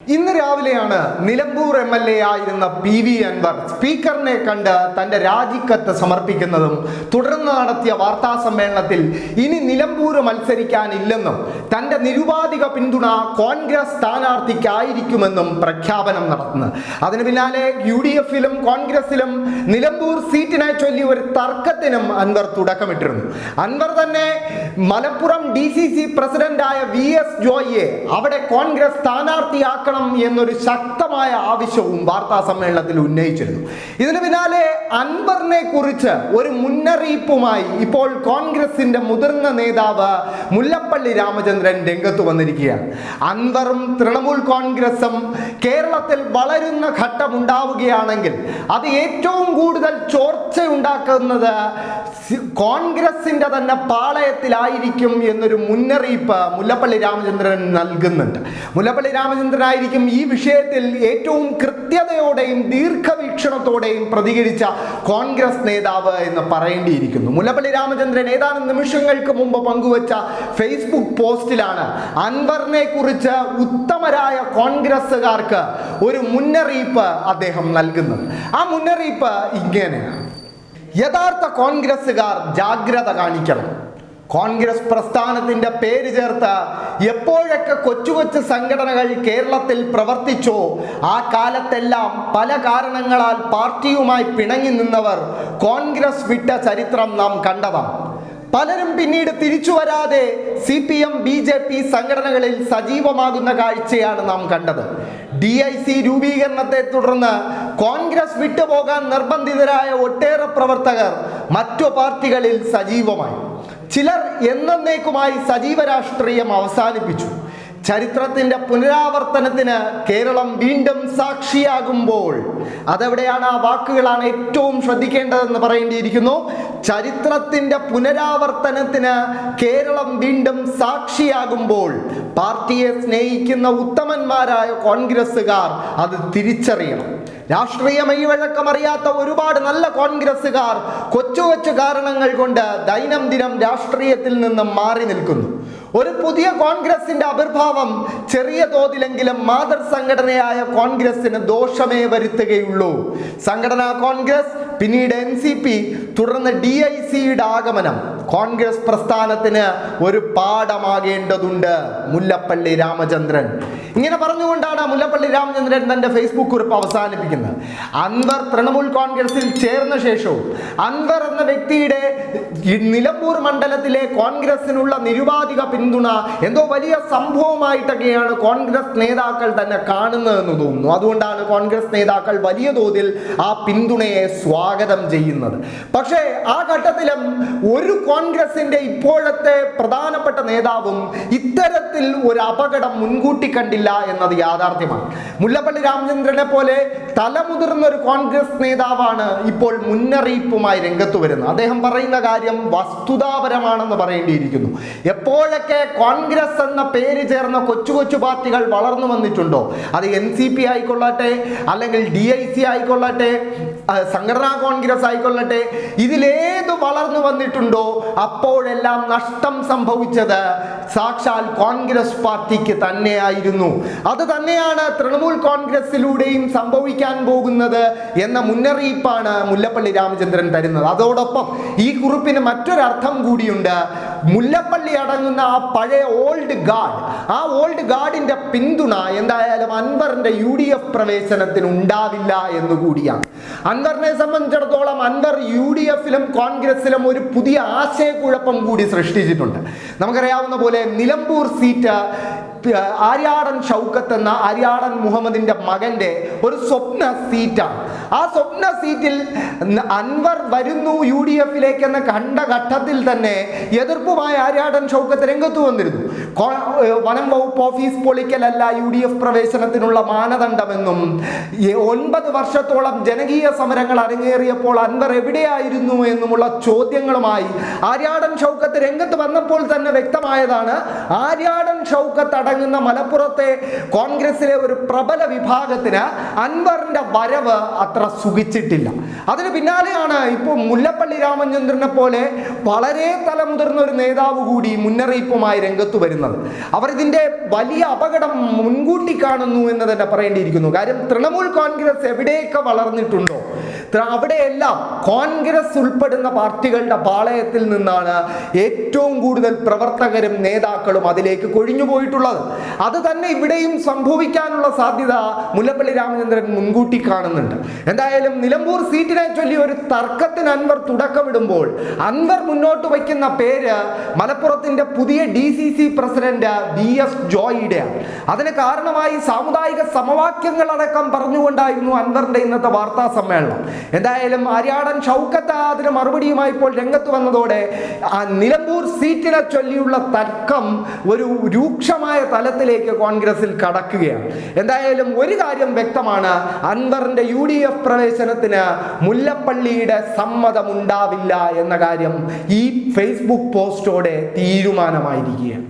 ഇന്ന് രാവിലെയാണ് Nilambur M L A ആയിരുന്ന പി വി അൻവർ സ്പീക്കറിനെ കണ്ട് തന്റെ രാജിക്കത്ത് സമർപ്പിക്കുന്നതും തുടർന്ന് നടത്തിയ വാർത്താ സമ്മേളനത്തിൽ ഇനി നിലമ്പൂർ മത്സരിക്കാനില്ലെന്നും തന്റെ നിരുപാധിക പിന്തുണ കോൺഗ്രസ് സ്ഥാനാർത്ഥിക്കായിരിക്കുമെന്നും പ്രഖ്യാപനം നടത്തുന്നു. അതിന് പിന്നാലെ യു ഡി എഫിലും കോൺഗ്രസിലും നിലമ്പൂർ സീറ്റിനെ ചൊല്ലി ഒരു തർക്കത്തിനും അൻവർ തുടക്കമിട്ടിരുന്നു. അൻവർ തന്നെ മലപ്പുറം ഡി സി സി പ്രസിഡന്റായ വി എസ് ജോയിയെ അവിടെ കോൺഗ്രസ് സ്ഥാനാർത്ഥിയാക്കണം എന്നൊരു ശക്തമായ ആവശ്യവും വാർത്താ സമ്മേളനത്തിൽ ഉന്നയിച്ചിരുന്നു. ഇതിന് പിന്നാലെ അൻവറിനെ കുറിച്ച് ഒരു മുന്നറിയിപ്പുമായി ഇപ്പോൾ കോൺഗ്രസിന്റെ മുതിർന്ന നേതാവ് മുല്ലപ്പള്ളി രാമചന്ദ്രൻ രംഗത്ത് വന്നിരിക്കുകയാണ്. അൻവറും തൃണമൂൽ കോൺഗ്രസും കേരളത്തിൽ വളരുന്ന ഘട്ടം ഉണ്ടാവുകയാണെങ്കിൽ അത് ഏറ്റവും കൂടുതൽ ചോർച്ചയുണ്ടാക്കുന്നത് സി- കോൺഗ്രസിന്റെ തന്നെ പാളയത്തിലായിരിക്കും എന്നൊരു മുന്നറിയിപ്പ് മുല്ലപ്പള്ളി രാമചന്ദ്രൻ നൽകുന്നുണ്ട്. മുല്ലപ്പള്ളി രാമചന്ദ്രൻ ആയിരിക്കും ഈ വിഷയത്തിൽ ഏറ്റവും കൃത്യതയോടെയും ദീർഘവീക്ഷണത്തോടെയും പ്രതികരിച്ച കോൺഗ്രസ് നേതാവ് എന്ന് പറയേണ്ടിയിരിക്കുന്നു. മുല്ലപ്പള്ളി രാമചന്ദ്രൻ ഏതാനും നിമിഷങ്ങൾക്ക് മുമ്പ് പങ്കുവച്ച ഫേസ്ബുക്ക് പോസ്റ്റിലാണ് അൻവറിനെ കുറിച്ച് ഉത്തമരായ കോൺഗ്രസ്സുകാർക്ക് ഒരു മുന്നറിയിപ്പ് അദ്ദേഹം നൽകുന്നത്. ആ മുന്നറിയിപ്പ് ഇങ്ങനെയാണ്. യഥാർത്ഥ കോൺഗ്രസ്സുകാർ ജാഗ്രത കാണിക്കണം. കോൺഗ്രസ് പ്രസ്ഥാനത്തിന്റെ പേര് ചേർത്ത് എപ്പോഴൊക്കെ കൊച്ചു കൊച്ചു സംഘടനകൾ കേരളത്തിൽ പ്രവർത്തിച്ചോ ആ കാലത്തെല്ലാം പല കാരണങ്ങളാൽ പാർട്ടിയുമായി പിണങ്ങി നിന്നവർ കോൺഗ്രസ് വിട്ട ചരിത്രം നാം കണ്ടതാണ്. പലരും പിന്നീട് തിരിച്ചു വരാതെ C P M B J P സംഘടനകളിൽ സജീവമാകുന്ന കാഴ്ചയാണ് നാം കണ്ടത്. ഡി ഐ സി രൂപീകരണത്തെ തുടർന്ന് കോൺഗ്രസ് വിട്ടുപോകാൻ നിർബന്ധിതരായ ഒട്ടേറെ പ്രവർത്തകർ മറ്റു പാർട്ടികളിൽ സജീവമായി. ചിലർ എന്നേക്കുമായി സജീവ രാഷ്ട്രീയം അവസാനിപ്പിച്ചു. ചരിത്രത്തിന്റെ പുനരാവർത്തനത്തിന് കേരളം വീണ്ടും സാക്ഷിയാകുമ്പോൾ അതെവിടെയാണ് ആ വാക്കുകളാണ് ഏറ്റവും ശ്രദ്ധിക്കേണ്ടതെന്ന് പറയേണ്ടിയിരിക്കുന്നു. ചരിത്രത്തിന്റെ പുനരാവർത്തനത്തിന് കേരളം വീണ്ടും സാക്ഷിയാകുമ്പോൾ പാർട്ടിയെ സ്നേഹിക്കുന്ന ഉത്തമന്മാരായ കോൺഗ്രസ്സുകാർ അത് തിരിച്ചറിയണം. രാഷ്ട്രീയ മെയ്വഴക്കമറിയാത്ത ഒരുപാട് നല്ല കോൺഗ്രസ്സുകാർ കൊച്ചു കൊച്ചു കാരണങ്ങൾ കൊണ്ട് ദൈനംദിനം രാഷ്ട്രീയത്തിൽ നിന്നും മാറി നിൽക്കുന്നു. ഒരു പുതിയ കോൺഗ്രസിന്റെ ആവിർഭാവം ചെറിയ തോതിലെങ്കിലും മാതൃ സംഘടനയായ കോൺഗ്രസിന് ദോഷമേ വരുത്തുകയുള്ളൂ. സംഘടനാ കോൺഗ്രസ് പിന്നീട് എൻ സി പി തുടർന്ന് ഡി ഐ സിയുടെ ആഗമനം. കോൺഗ്രസ് പ്രസ്ഥാനത്തിന് ഒരു പാഠമാകേണ്ടതുണ്ട് മുല്ലപ്പള്ളി രാമചന്ദ്രൻ. ഇങ്ങനെ പറഞ്ഞുകൊണ്ടാണ് മുല്ലപ്പള്ളി രാമചന്ദ്രൻ തന്റെ ഫേസ്ബുക്ക് കുറിപ്പ് അവസാനിപ്പിക്കുന്നത്. അൻവർ തൃണമൂൽ കോൺഗ്രസിൽ ചേർന്ന ശേഷവും അൻവർ എന്ന വ്യക്തിയുടെ നിലമ്പൂർ മണ്ഡലത്തിലെ കോൺഗ്രസിനുള്ള നിരുപാധിക പിന്തുണ എന്തോ വലിയ സംഭവമായിട്ടൊക്കെയാണ് കോൺഗ്രസ് നേതാക്കൾ തന്നെ കാണുന്നതെന്ന് തോന്നുന്നു. അതുകൊണ്ടാണ് കോൺഗ്രസ് നേതാക്കൾ വലിയ തോതിൽ ആ പിന്തുണയെ സ്വാഗതം ചെയ്യുന്നത്. പക്ഷേ ആ ഘട്ടത്തിലും ഒരു കോൺഗ്രസിന്റെ ഇപ്പോഴത്തെ പ്രധാനപ്പെട്ട നേതാവും ഇത്തരത്തിൽ ഒരു അപകടം മുൻകൂട്ടി കണ്ടില്ല. എന്നത് യാഥാർത്ഥ്യമാണ്. മുല്ലപ്പള്ളി രാമചന്ദ്രനെ പോലെ തലമുതിർന്ന ഒരു കോൺഗ്രസ് നേതാവാണ് ഇപ്പോൾ മുന്നറിയിപ്പുമായി രംഗത്ത് വരുന്നത്. അദ്ദേഹം പറയുന്ന കാര്യം വസ്തുതാപരമാണെന്ന് പറയേണ്ടിയിരിക്കുന്നു. എപ്പോഴൊക്കെ കോൺഗ്രസ് എന്ന പേര് ചേർന്ന കൊച്ചു കൊച്ചു പാർട്ടികൾ വളർന്നു വന്നിട്ടുണ്ടോ? അത് എൻ സി പി ആയിക്കൊള്ളട്ടെ അല്ലെങ്കിൽ ഡി ഐ സി ആയിക്കൊള്ളട്ടെ സംഘടനാ കോൺഗ്രസ് ആയിക്കൊള്ളട്ടെ ഇതിലേത് വളർന്നു വന്നിട്ടുണ്ടോ അപ്പോഴെല്ലാം നഷ്ടം സംഭവിച്ചത് സാക്ഷാൽ കോൺഗ്രസ് പാർട്ടിക്ക് തന്നെയായിരുന്നു. അത് തന്നെയാണ് തൃണമൂൽ കോൺഗ്രസിലൂടെയും സംഭവിക്കാൻ പോകുന്നത് എന്ന മുന്നറിയിപ്പാണ് മുല്ലപ്പള്ളി രാമചന്ദ്രൻ തരുന്നത്. അതോടൊപ്പം ഈ കുറിപ്പിന് മറ്റൊരർത്ഥം കൂടിയുണ്ട്. മുല്ലപ്പള്ളി അടങ്ങുന്ന ആ പഴയ ഓൾഡ് ഗാർഡ് ആ ഓൾഡ് ഗാർഡിന്റെ പിന്തുണ എന്തായാലും അൻവറിന്റെ യു ഡി എഫ് പ്രവേശനത്തിന് ഉണ്ടാവില്ല എന്ന് കൂടിയാണ്. അൻവറിനെ സംബന്ധിച്ചിടത്തോളം അൻവർ യു ഡി എഫിലും കോൺഗ്രസിലും ഒരു പുതിയ ആശയക്കുഴപ്പം കൂടി സൃഷ്ടിച്ചിട്ടുണ്ട്. നമുക്കറിയാവുന്ന പോലെ നിലമ്പൂർ സീറ്റ് ആര്യാടൻ ഷൗക്കത്ത് എന്ന ആര്യാടൻ മുഹമ്മദിന്റെ മകന്റെ ഒരു സ്വപ്ന സീറ്റാണ് ആ സ്വപ്ന സീറ്റിൽ അൻവർ വരുന്നു യു ഡി എഫിലേക്ക് എന്ന് കണ്ട ഘട്ടത്തിൽ തന്നെ എതിർപ്പുമായി ആര്യാടൻ ഷൗക്കത്ത് രംഗത്ത് വന്നിരുന്നു. വനം വകുപ്പ് ഓഫീസ് പൊളിക്കലല്ല യു ഡി എഫ് പ്രവേശനത്തിനുള്ള മാനദണ്ഡമെന്നും ഒൻപത് വർഷത്തോളം ജനകീയ സമരങ്ങൾ അരങ്ങേറിയപ്പോൾ അൻവർ എവിടെയായിരുന്നു എന്നുമുള്ള ചോദ്യങ്ങളുമായി ആര്യാടൻ ഷൗക്കത്ത് രംഗത്ത് വന്നപ്പോൾ തന്നെ വ്യക്തമായതാണ് ആര്യാടൻ ഷൗക്കത്ത് അടങ്ങുന്ന മലപ്പുറത്തെ കോൺഗ്രസിലെ ഒരു പ്രബല വിഭാഗത്തിന് അൻവറിന്റെ വരവ് അത്ര സുഖിച്ചിട്ടില്ല. അതിന് പിന്നാലെയാണ് ഇപ്പോൾ മുല്ലപ്പള്ളി രാമചന്ദ്രനെ പോലെ വളരെ തലമുതിർന്ന ഒരു നേതാവ് കൂടി മുന്നറിയിപ്പുമായി രംഗത്ത് വരുന്നത്. അവർ ഇതിന്റെ വലിയ അപകടം മുൻകൂട്ടി കാണുന്നു എന്ന് തന്നെ പറയേണ്ടിയിരിക്കുന്നു. കാര്യം തൃണമൂൽ കോൺഗ്രസ് എവിടെയൊക്കെ വളർന്നിട്ടുണ്ടോ? അവിടെയെല്ലാം കോൺഗ്രസ് ഉൾപ്പെടുന്ന പാർട്ടികളുടെ പാളയത്തിൽ നിന്നാണ് ഏറ്റവും കൂടുതൽ പ്രവർത്തകരും നേതാക്കളും അതിലേക്ക് കൊഴിഞ്ഞു പോയിട്ടുള്ളത്. അത് തന്നെ ഇവിടെയും സംഭവിക്കാനുള്ള സാധ്യത മുല്ലപ്പള്ളി രാമചന്ദ്രൻ മുൻകൂട്ടി കാണുന്നുണ്ട്. എന്തായാലും നിലമ്പൂർ സീറ്റിനെ ചൊല്ലി ഒരു തർക്കത്തിന് അൻവർ തുടക്കമിടുമ്പോൾ അൻവർ മുന്നോട്ട് വയ്ക്കുന്ന പേര് മലപ്പുറത്തിന്റെ പുതിയ D C C president B S ജോയിയുടെയാണ്. അതിന് കാരണമായി സാമുദായിക സമവാക്യങ്ങൾ അടക്കം പറഞ്ഞുകൊണ്ടായിരുന്നു അൻവറിന്റെ ഇന്നത്തെ വാർത്താ സമ്മേളനം. എന്തായാലും ആര്യാടൻ ഷൗക്കത്ത് അതിന് മറുപടിയുമായി ഇപ്പോൾ രംഗത്ത് വന്നതോടെ ആ നിലമ്പൂർ സീറ്റിനെ ചൊല്ലിയുള്ള തർക്കം ഒരു രൂക്ഷമായ തലത്തിലേക്ക് കോൺഗ്രസിൽ കടക്കുകയാണ്. എന്തായാലും ഒരു കാര്യം വ്യക്തമാണ് അൻവറിന്റെ യു ഡി എഫ് പ്രവേശനത്തിന് മുല്ലപ്പള്ളിയുടെ സമ്മതമുണ്ടാവില്ല എന്ന കാര്യം ഈ ഫേസ്ബുക്ക് പോസ്റ്റോടെ തീരുമാനമായിരിക്കുകയാണ്.